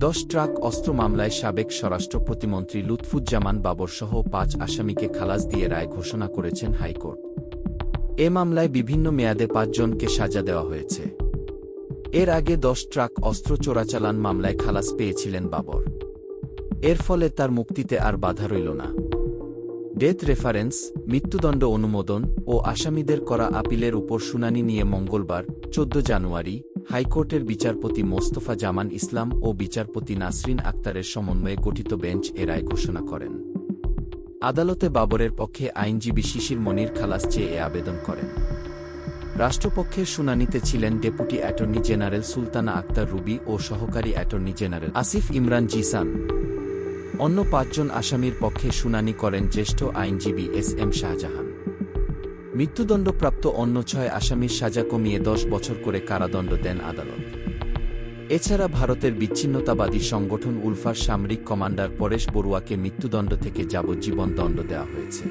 দশ ট্রাক অস্ত্র মামলায় সাবেক স্বরাষ্ট্র প্রতিমন্ত্রী লুৎফুজ্জামান বাবরসহ পাঁচ আসামিকে খালাস দিয়ে রায় ঘোষণা করেছেন হাইকোর্ট। এ মামলায় বিভিন্ন মেয়াদে পাঁচজনকে সাজা দেওয়া হয়েছে। এর আগে দশ ট্রাক অস্ত্র চোরাচালান মামলায় খালাস পেয়েছিলেন বাবর। এর ফলে তার মুক্তিতে আর বাধা রইল না। ডেথ রেফারেন্স, মৃত্যুদণ্ড অনুমোদন ও আসামিদের করা আপিলের উপর শুনানি নিয়ে মঙ্গলবার, চোদ্দ জানুয়ারি হাইকোর্টের বিচারপতি মোস্তফা জামান ইসলাম ও বিচারপতি নাসরিন আক্তারের সমন্বয়ে গঠিত বেঞ্চ এ রায় ঘোষণা করেন। আদালতে বাবরের পক্ষে আইনজীবী শিশির মনির খালাস চেয়ে এ আবেদন করেন। রাষ্ট্রপক্ষের শুনানিতে ছিলেন deputy attorney general Sultana Akter Ruby ও সহকারী অ্যাটর্নি জেনারেল আসিফ ইমরান জিসান। অন্য পাঁচজন আসামির পক্ষে শুনানি করেন জ্যেষ্ঠ আইনজীবী এস এম শাহজাহান। মৃত্যুদণ্ডপ্রাপ্ত অন্য ছয় আসামির সাজা কমিয়ে দশ বছর করে কারাদণ্ড দেন আদালত। এছাড়া ভারতের বিচ্ছিন্নতাবাদী সংগঠন উলফার সামরিক কমান্ডার পরেশ বড়ুয়াকে মৃত্যুদণ্ড থেকে যাবজ্জীবন দণ্ড দেওয়া হয়েছে।